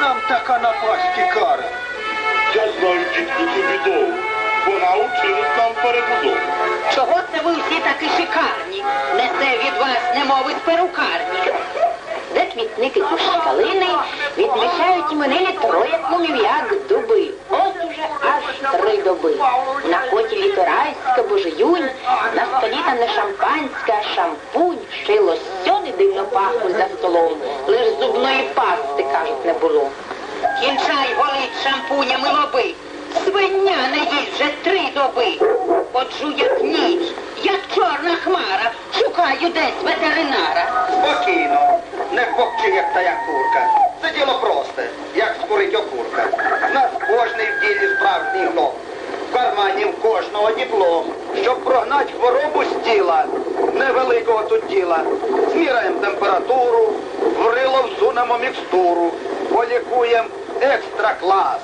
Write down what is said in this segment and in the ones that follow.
вам така напасті кара? Я знаю дітку цю бідову. Вона училась нам перебудову. Чого це ви всі такі шикарні? Несе від вас немови з перукарні. Де квітники кущі калини відмічають іменини троє кумів, як дуби. От уже аж три доби. На коті літорайська божеюнь, на столі там не шампанська, а шампунь, ще й дивно пахнуть за столом. Лиш зубної пасти, кажуть, не було. Кінчай голить шампунями лоби. Свиня не їсть вже три доби. Ходжу як ніч, як чорна хмара, шукаю десь ветеринара. Спокійно, не хвопчи, як та як курка. Це діло просте, як скурить окурка. В нас кожний в ділі справжній гном. Кармані в кожного диплом. Щоб прогнати хворобу з тіла, невеликого тут діла. Зміряємо температуру, в рило всунемо мікстуру, полікуємо екстра клас.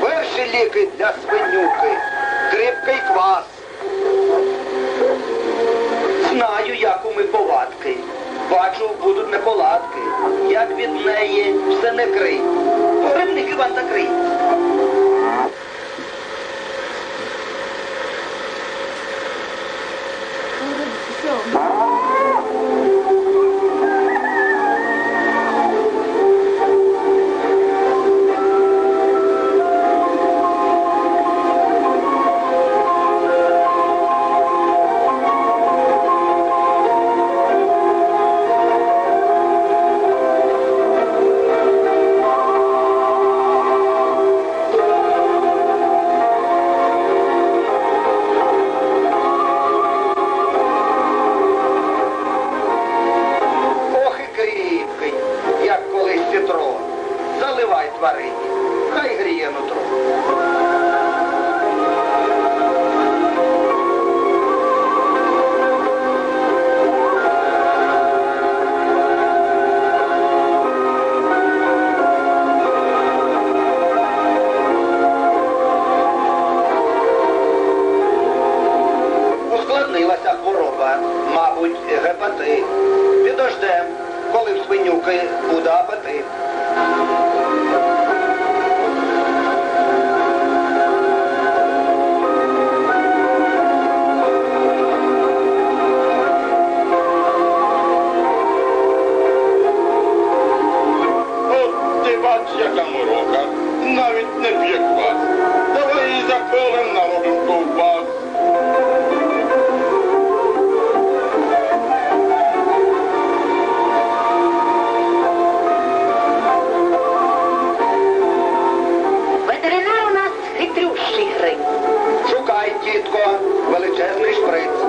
Перші ліки для свинюки, кріпкий квас. Знаю, як у ми повадки. Бачу, будуть неполадки. Як від неї все не крий. Погребник Іван закрий. Torres.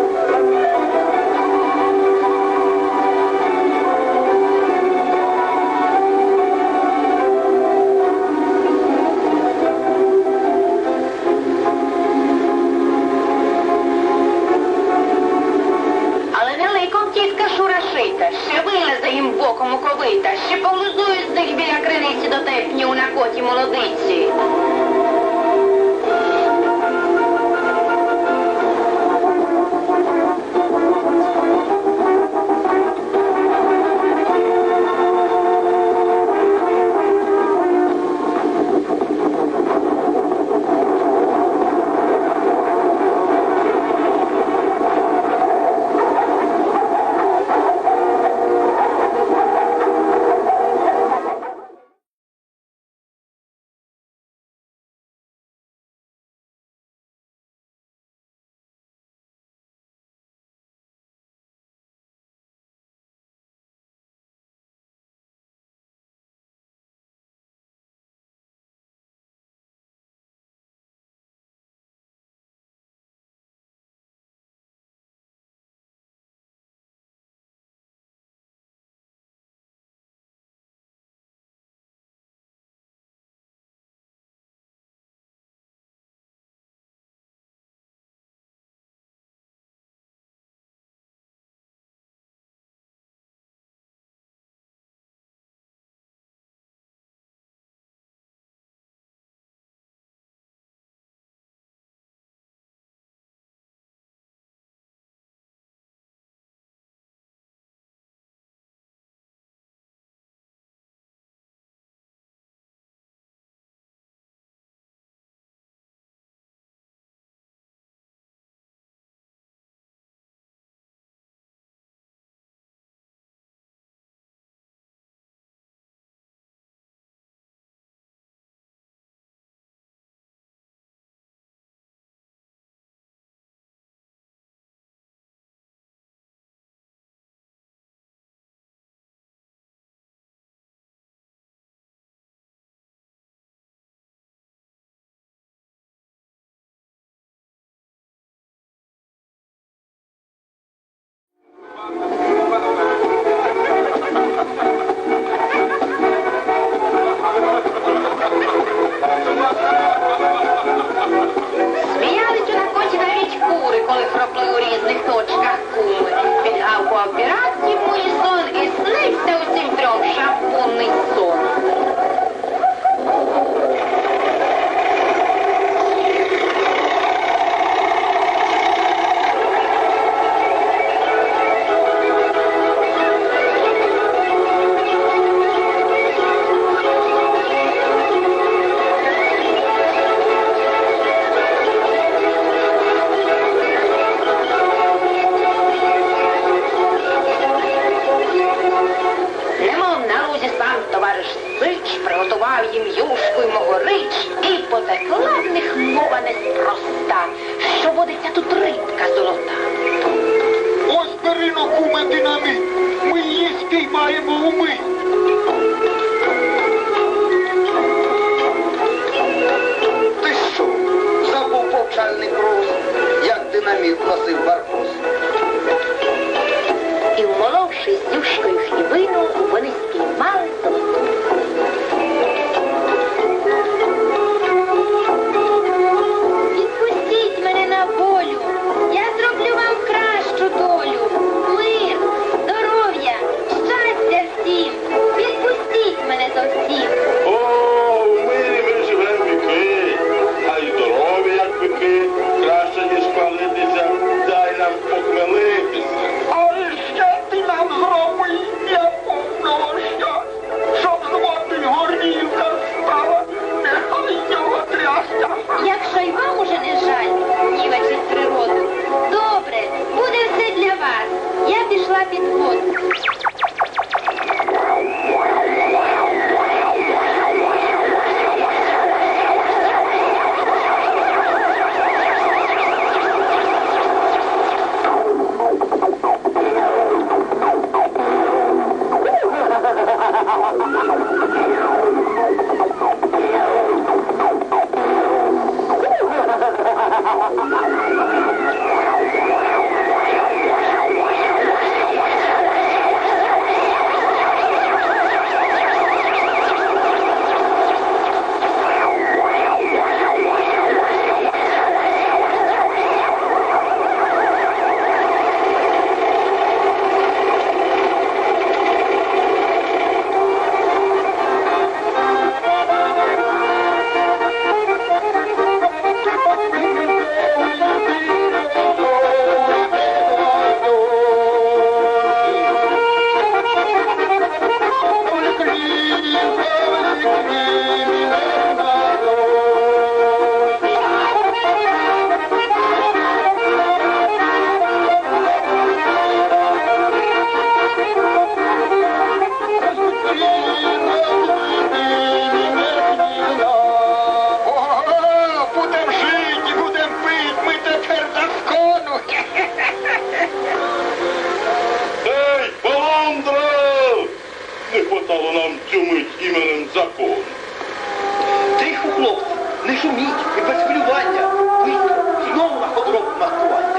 і без хвилювання вийти знову на худробу маскування.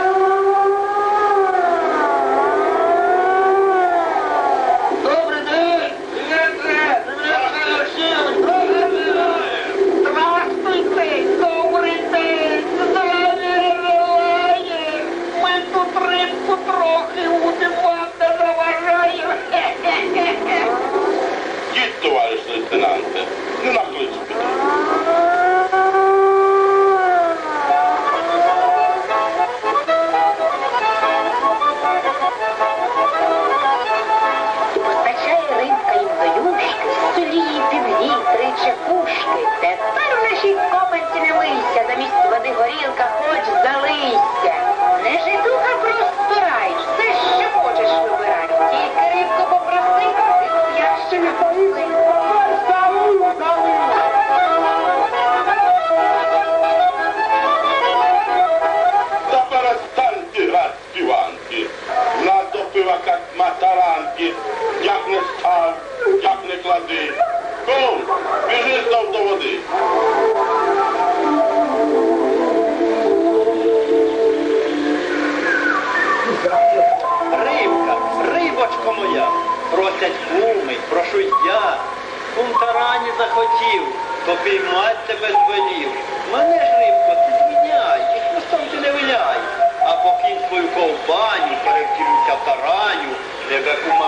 chega com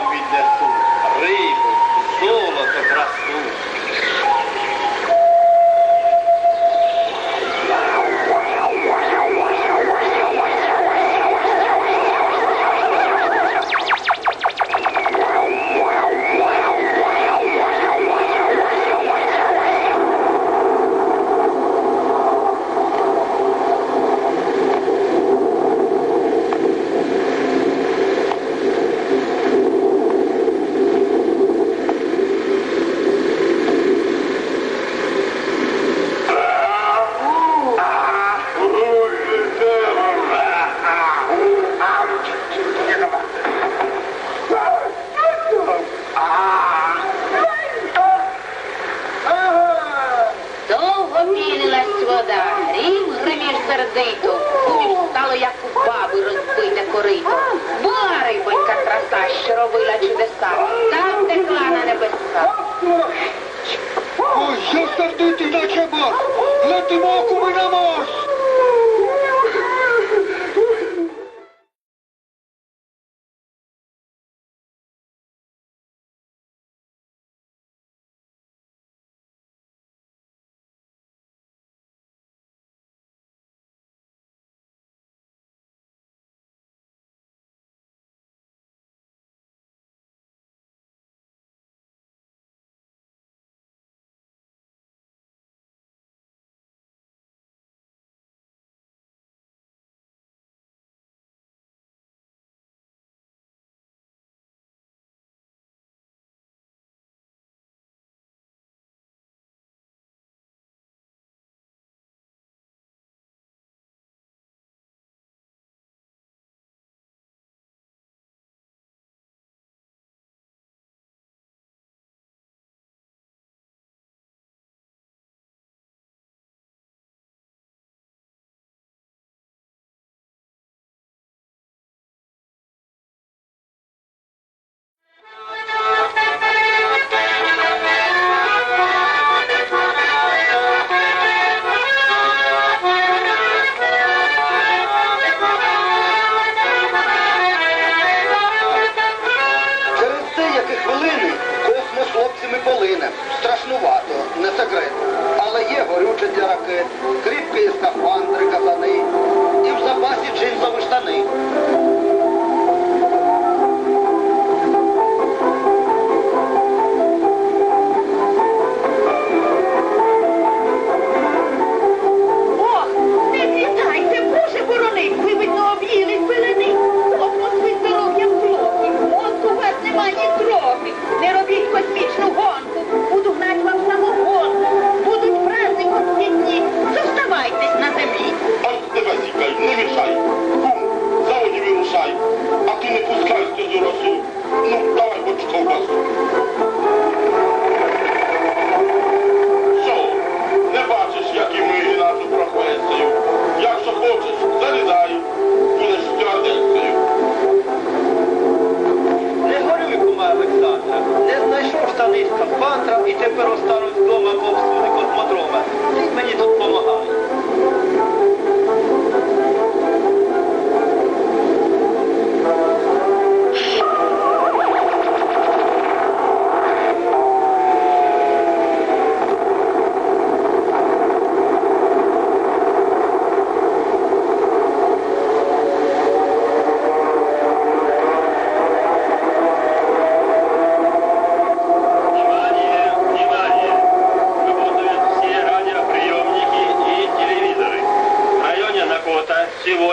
страшнувато, не секрет. Але є горюче для ракет, кріпкий естафан,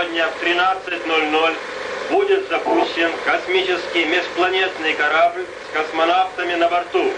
сегодня в 13.00 будет запущен космический межпланетный корабль с космонавтами на борту.